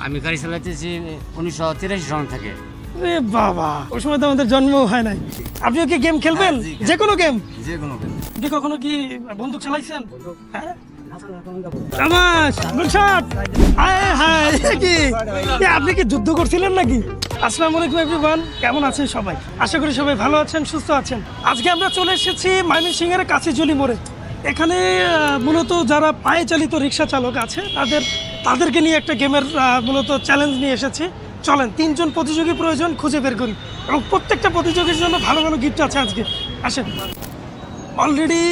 আমি গাড়ি চালাইতেছি উনিশশো তিরাশি সন থেকে। রে বাবা ওই সময় তো আমাদের জন্ম হয় নাই। আপনিও কি গেম খেলবেন? হ্যাঁ, জি, যে কোনো গেম। যে কোনো আপনি কখনো কি বন্দুক চালাইছেন? হ্যাঁ? তামাশ হায় হায় এ কি? এ, আপনি কি যুদ্ধ করছিলেন নাকি? আসসালামু আলাইকুম এভরিওয়ান কেমন আছেন সবাই? আশা করি সবাই ভালো আছেন সুস্থ আছেন। আজকে আমরা চলে এসেছি ময়মনসিংহ এর কাছে জুলি মোড়ে। এখানে আহ, মূলত যারা পায়ে চালিত রিক্সা চালক আছে তাদের তাদেরকে নিয়ে একটা গেমের মূলত চ্যালেঞ্জ নিয়ে এসেছি। চলেন তিনজন প্রতিযোগী প্রয়োজন খুঁজে বের করি। এবং প্রত্যেকটা প্রতিযোগীর জন্য ভালো ভালো গিফট আছে আজকে। আসেন। অলরেডি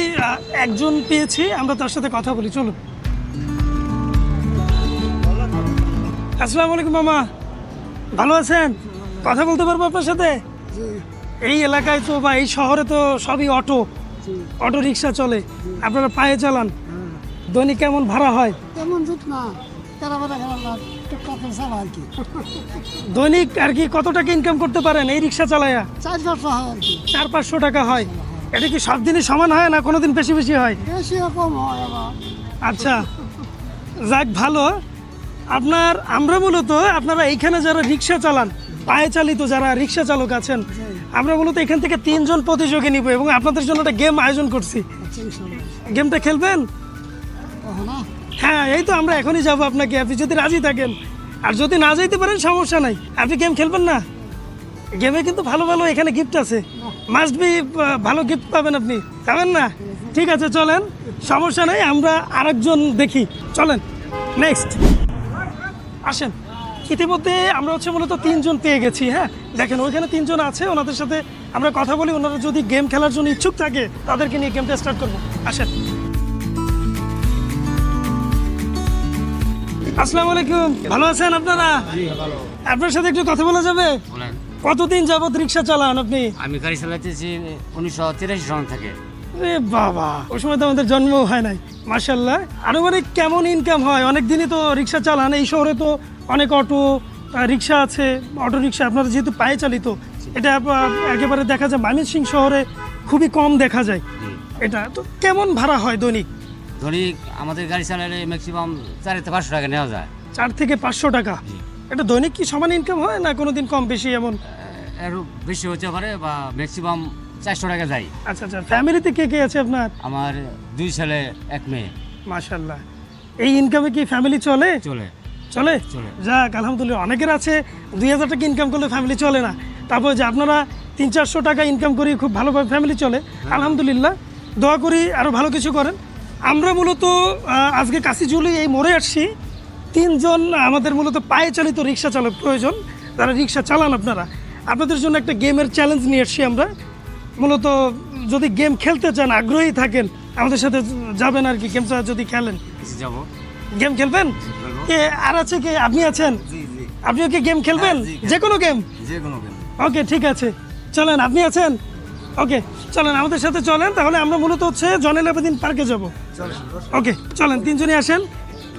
একজন পেয়েছি আমরা তার সাথে কথা বলি চলুন। আসসালামু আলাইকুম মামা। ভালো আছেন? কথা বলতে পারব আপনার সাথে? এই এলাকায় তো বা এই শহরে তো সবই অটো। অটো রিক্সা চলে। আপনারা পায়ে চালান। দৈনিক কেমন ভাড়া হয়? তেমন না। দৈনিক আর কি কত টাকা ইনকাম করতে পারেন এই রিক্সা চালায়া? চার পাঁচশো হয় চার পাঁচশো টাকা হয়। এটা কি সব দিনই সমান হয় না কোনোদিন বেশি বেশি হয়? বেশি কম হয় আচ্ছা যাক ভালো। আপনার আমরা মূলত আপনারা এইখানে যারা রিক্সা চালান পায়ে চালিত যারা রিক্সা চালক আছেন আমরা মূলত এখান থেকে তিনজন প্রতিযোগী নিব এবং আপনাদের জন্য একটা গেম আয়োজন করছি। আচ্ছা গেমটা খেলবেন? না। হ্যাঁ এই তো আমরা এখনই যাব আপনাকে। আপনি যদি রাজি থাকেন। আর যদি না যাইতে পারেন, সমস্যা নাই। আপনি গেম খেলবেন না? গেমে কিন্তু ভালো ভালো এখানে গিফট আছে। মাস্ট বি ভালো গিফট পাবেন আপনি। যাবেন না? ঠিক আছে, চলেন। সমস্যা নাই, আমরা আরেকজন দেখি। চলেন নেক্সট আসেন। ইতিমধ্যে আমরা হচ্ছে মূলত তিনজন পেয়ে গেছি হ্যাঁ? দেখেন, ওইখানে তিনজন আছে, ওনাদের সাথে আমরা কথা বলি। ওনারা যদি গেম খেলার জন্য ইচ্ছুক থাকে, তাদেরকে নিয়ে গেমটা স্টার্ট করব। আসেন। আসসালামু আলাইকুম। ভালো আছেন আপনারা? আপনার সাথে একটু কথা বলা যাবে? কতদিন যাবত রিক্সা চালান আপনি? আমি গাড়ি চালাইতেছি উনিশশো তিরাশি সন থেকে। রে বাবা ওই সময় তো আমাদের জন্ম হয় নাই। মার্শাল্লাহ আনুমানিক কেমন ইনকাম হয়? অনেক দিনই তো রিক্সা চালান। এই শহরে তো অনেক অটো রিক্সা আছে। অটো রিক্সা আপনারা যেহেতু পায়ে চালিত এটা একেবারে দেখা যায়। ময়মনসিং শহরে খুবই কম দেখা যায়। এটা তো কেমন ভাড়া হয় দৈনিক? দৈনিক আমাদের গাড়ি চালালে ম্যাক্সিমাম চার থেকে পাঁচশো টাকা নেওয়া যায়। চার থেকে পাঁচশো টাকা? এটা দৈনিক কি সমান ইনকাম হয় না কোনোদিন কম বেশি এমন? এর বেশি হতে পারে বা ম্যাক্সিমাম চারশো টাকা যায়। আচ্ছা আচ্ছা। ফ্যামিলিতে কে কে আছে আপনার? আমার দুই ছেলে এক মেয়ে। মাশাল্লাহ এই ইনকামে কি ফ্যামিলি চলে? চলে। চলে? চলে। যাক আলহামদুলিল্লাহ অনেকের আছে দুই হাজার টাকা ইনকাম করলে ফ্যামিলি চলে না। তারপর যে আপনারা তিন চারশো টাকা ইনকাম করি খুব ভালোভাবে ফ্যামিলি চলে। আলহামদুলিল্লাহ। দোয়া করি আরও ভালো কিছু করেন। আমরা মূলত আজকে কাশিজুলি এই মোড়ে আসছি। তিনজন আমাদের মূলত পায়ে চালিত রিক্সা চালক প্রয়োজন। তারা রিক্সা চালান আপনারা। আপনাদের জন্য একটা গেমের চ্যালেঞ্জ নিয়ে এসছি আমরা। মূলত যদি গেম খেলতে চান আগ্রহী থাকেন আমাদের সাথে যাবেন আর কি গেমটা যদি খেলেন। যাব। গেম খেলবেন? খেলব। কে আর আছে কে? আপনি আছেন? আপনিও কি গেম খেলবেন? হ্যাঁ, যে কোনো গেম? যে কোনো গেম। ওকে ঠিক আছে। চলেন আপনি আছেন? ওকে চলেন আমাদের সাথে চলেন। তাহলে আমরা মূলত হচ্ছে জনেল আবেদিন পার্কে যাব। ওকে চলেন তিনজনই আসেন।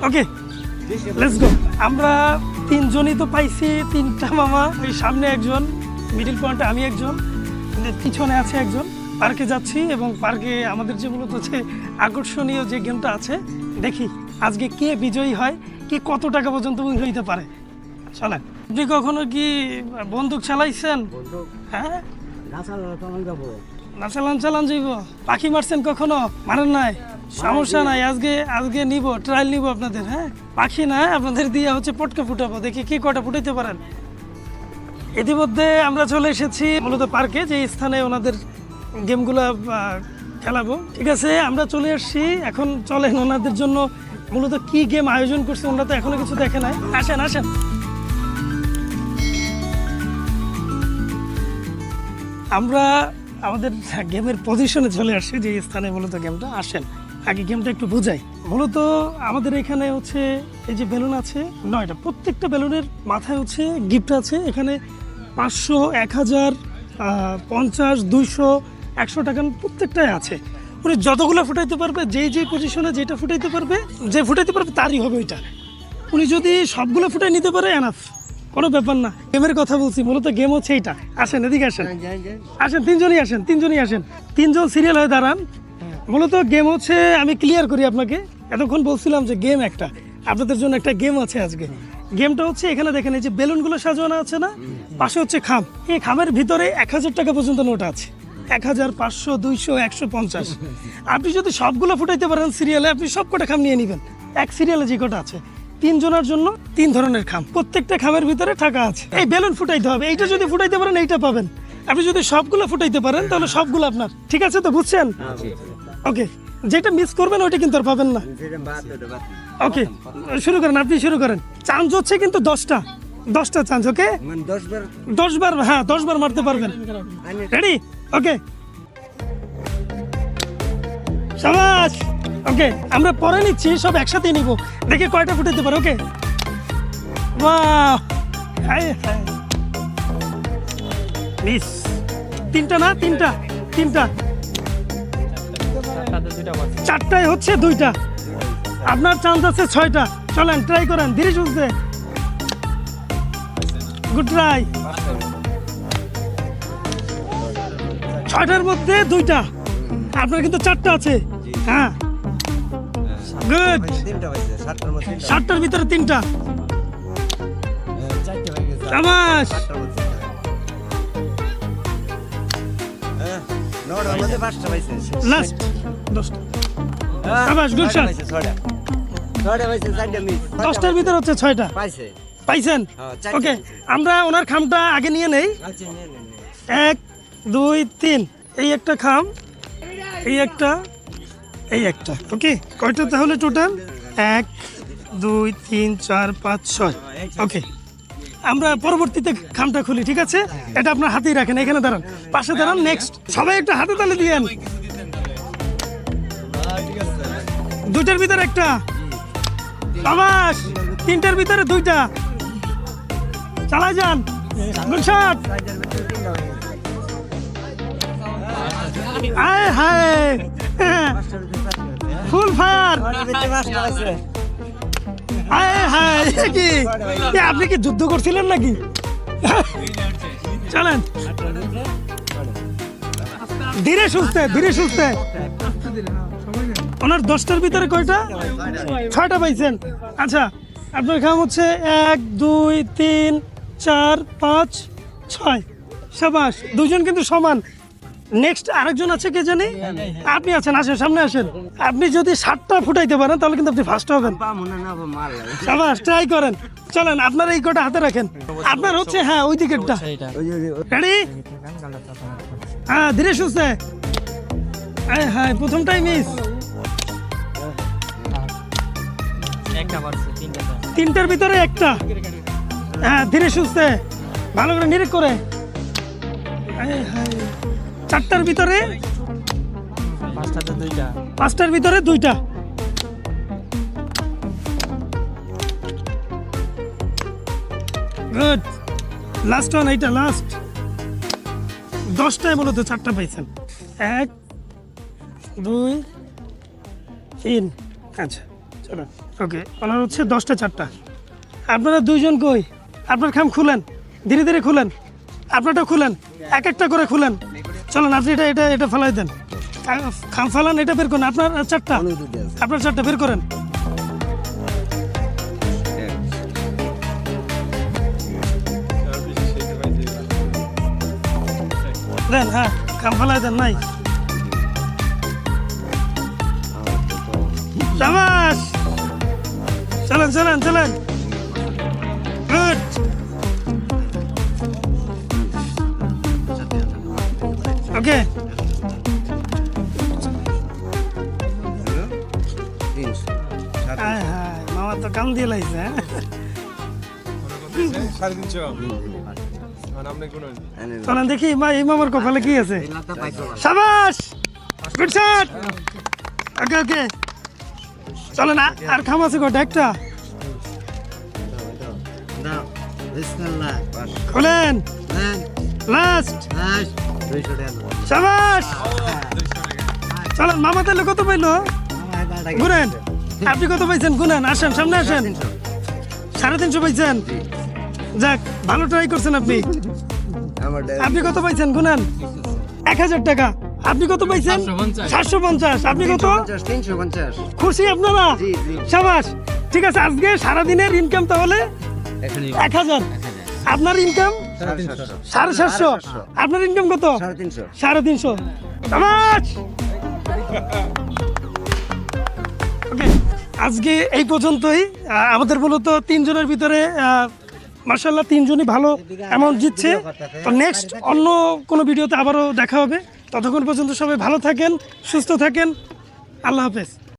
ওকে লেটস গো আমরা তিনজনই তো পাইছি তিনটা মামা ওই সামনে একজন মিডিল পয়েন্টে আমি একজন পিছনে আছে একজন। পার্কে যাচ্ছি এবং পার্কে আমাদের যে মূলত হচ্ছে আকর্ষণীয় যে গেমটা আছে দেখি আজকে কে বিজয়ী হয় কে কত টাকা পর্যন্ত উইন হইতে পারে। চলেন আপনি কখনো কি বন্দুক চালাইছেন? হ্যাঁ? পাখি মারছেন কখনো? মারেন নাই। সমস্যা নাই। আজকে আজকে নিব ট্রায়াল নিব আপনাদের হ্যাঁ? পাখি না আপনাদের দিয়ে হচ্ছে পটকা ফুটাবো। দেখি কি কটা ফুটাইতে পারেন। ইতিমধ্যে আমরা চলে এসেছি মূলত পার্কে যে স্থানে ওনাদের গেমগুলো খেলাবো। ঠিক আছে আমরা চলে এসেছি এখন চলেন ওনাদের জন্য মূলত কি গেম আয়োজন করছে ওনারা তো এখনও কিছু দেখে নাই। আসেন আসেন। আমরা আমাদের গেমের পজিশনে চলে আসছি যে স্থানে মূলত গেমটা আসেন। আগে গেমটা একটু বোঝাই। মূলত আমাদের এখানে হচ্ছে, এই যে বেলুন আছে, নয়টা, প্রত্যেকটা বেলুনের মাথায় হচ্ছে গিফট আছে। এখানে পাঁচশো, এক হাজার পঞ্চাশ, দুইশো, একশো টাকার প্রত্যেকটাই আছে। উনি যতগুলো ফুটাইতে পারবে, যেই যেই পজিশনে যেটা ফুটাইতে পারবে, যে ফুটাইতে পারবে তারই হবে ওইটা। উনি যদি সবগুলো ফুটাই নিতে পারে এনাফ কোনো ব্যাপার না। গেমের কথা বলছি মূলত গেম হচ্ছে এইটা। আসেন এদিকে আসেন। আসেন তিনজনই আসেন তিনজনই আসেন। তিনজন সিরিয়াল হয়ে দাঁড়ান। মূলত গেম হচ্ছে আমি ক্লিয়ার করি আপনাকে। এতক্ষণ বলছিলাম যে গেম একটা। আপনাদের জন্য একটা গেম আছে আজকে। গেমটা হচ্ছে এখানে দেখেন এই যে বেলুনগুলো সাজানো আছে না? পাশে হচ্ছে খাম। এই খামের ভিতরে এক হাজার টাকা পর্যন্ত নোট আছে। এক হাজার পাঁচশো দুইশো একশো পঞ্চাশ। আপনি যদি সবগুলো ফুটাইতে পারেন সিরিয়ালে আপনি সব কটা খাম নিয়ে নেবেন। এক সিরিয়ালে যে কটা আছে। তিনজনের জন্য তিন ধরনের খাম। প্রত্যেকটা খামের ভিতরে টাকা আছে। এই বেলুন ফুটাইতে হবে। এইটা যদি ফুটাইতে পারেন এইটা পাবেন। আপনি যদি সবগুলো ফুটাইতে পারেন তাহলে সবগুলো আপনার। ঠিক আছে তো? বুঝছেন? ওকে। যেটা মিস করবেন ওইটা কিন্তু আর পাবেন না। ওকে। শুরু করেন আপনি শুরু করেন। চান্স হচ্ছে কিন্তু দশটা। দশটা চান্স ওকে? মানে দশ দশ বার হ্যাঁ দশ বার মারতে পারবেন। Ready okay. সাবাস। ওকে, আমরা পরে নিচ্ছি, সব একসাথে নিব। দেখি কয়টা ফুটাইতে পারে, ওকে? তিনটা না, তিনটা? তিনটা। চারটায় হচ্ছে দুইটা। আপনার চান্স আছে ছয়টা। চলেন ট্রাই করেন, ধীরে সুস্থে। গুড ট্রাই ছয়টার মধ্যে দুইটা। আপনার কিন্তু চারটা আছে। হ্যাঁ। গুড সাতটার ভিতরে তিনটা। হয়ে সাবাস। হ্যাঁ, লাস্ট দশটা। হ্যাঁ, সাবাস, দশটার ভিতরে হচ্ছে ছয়টা। পাইছেন? হ্যাঁ, ওকে আমরা ওনার খামটা আগে নিয়ে নেই। আচ্ছা এক দুই তিন। এই একটা খাম। এই একটা এই একটা ওকে কয়টা তাহলে টোটাল এক, দুই, তিন, চার, পাঁচ, ছয়। ওকে আমরা পরবর্তীতে খামটা খুলি, ঠিক আছে? এটা আপনার হাতেই রাখেন, এখানে দাঁড়ান। পাশে দাঁড়ান নেক্সট সবাই একটা হাতে তালে দিয়েন দুইটার ভিতরে একটা। আবাস তিনটার ভিতরে দুইটা। চালাই যান। গুড আয় হায়। ফুল পাইছে। আয় হায় কি? আপনি কি যুদ্ধ করছিলেন নাকি? চলেন। ধীরে সুস্থে ধীরে সুস্থে। ওনার দশটার ভিতরে কয়টা? ছয়টা পাইছেন। আচ্ছা আপনার খাম হচ্ছে এক, দুই, তিন, চার, পাঁচ, ছয়। সাবাস দুজন কিন্তু সমান। নেক্সট আরেকজন আছে কে জানি? আপনি আছেন আসেন সামনে আসেন। আপনি যদি সাতটা ফুটাইতে পারেন তাহলে কিন্তু আপনি ফার্স্ট হবেন। সাবাস ট্রাই করেন। চলেন আপনার এই কটা হাতে রাখেন। আপনার হচ্ছে হ্যাঁ ওই দিকেরটা। রেডি হ্যাঁ ধীরে সুস্থে। হ্যাঁ হ্যাঁ প্রথমটাই মিস তিনটার ভিতরে একটা। হ্যাঁ ধীরে সুস্থে। ভালো করে নিরেক করে। হায়। চারটার ভিতরে? পাঁচটার ভিতরে দুইটা। গুড লাস্ট ওয়ান এইটা লাস্ট দশটায় মূলত চারটা পাইছেন। এক দুই তিন। আচ্ছা চলো। ওকে ওনার হচ্ছে দশটা চারটা। আপনারা দুইজন কই? আপনার খাম খুলেন। ধীরে ধীরে খুলেন। আপনারটা খুলেন। এক একটা করে খুলেন। চলেন আপনি এটা এটা এটা ফেলাই দেন। ফালান এটা বের করেন। আপনার চারটা। আপনার চারটা বের করেন। দেন হ্যাঁ খাম ফালাই দেন নাই। সাবাস! চলেন চলেন চলেন। তো কাম দিয়ে লাইছে হ্যাঁ? সাড়ে তিনশো। চলেন দেখি, মা, এই মামার কপালে কি আছে? সাবাস! গুড শট ওকে ওকে চলেন আর খাম আছে কটা, একটা। খোলেন। লাস্ট সাবাস! চলেন, মামা তাহলে কত পাইলো। গুনেন আপনি কত পাইছেন গুনেন? আসেন সামনে আসেন। সাড়ে তিনশো পাইছেন। যাক ভালো ট্রাই করছেন আপনি। আপনি কত পাইছেন গুনেন? এক হাজার টাকা। আপনি কত পাইছেন? সাতশো পঞ্চাশ। আপনি কত? তিনশো পঞ্চাশ, খুশি আপনারা। সাবাস ঠিক আছে আজকে সারাদিনের ইনকাম তাহলে এক হাজার। আপনার ইনকাম সাড়ে সাতশো। আপনার ইনকাম কত? সাড়ে তিনশো। সাড়ে তিনশো। ওকে আজকে এই পর্যন্তই। আমাদের মূলত তিনজনের ভিতরে মার্শাল্লাহ তিনজনই ভালো অ্যামাউন্ট জিতছে। তো নেক্সট অন্য কোনো ভিডিওতে আবারও দেখা হবে। ততক্ষণ পর্যন্ত সবাই ভালো থাকেন, সুস্থ থাকেন। আল্লাহ হাফেজ।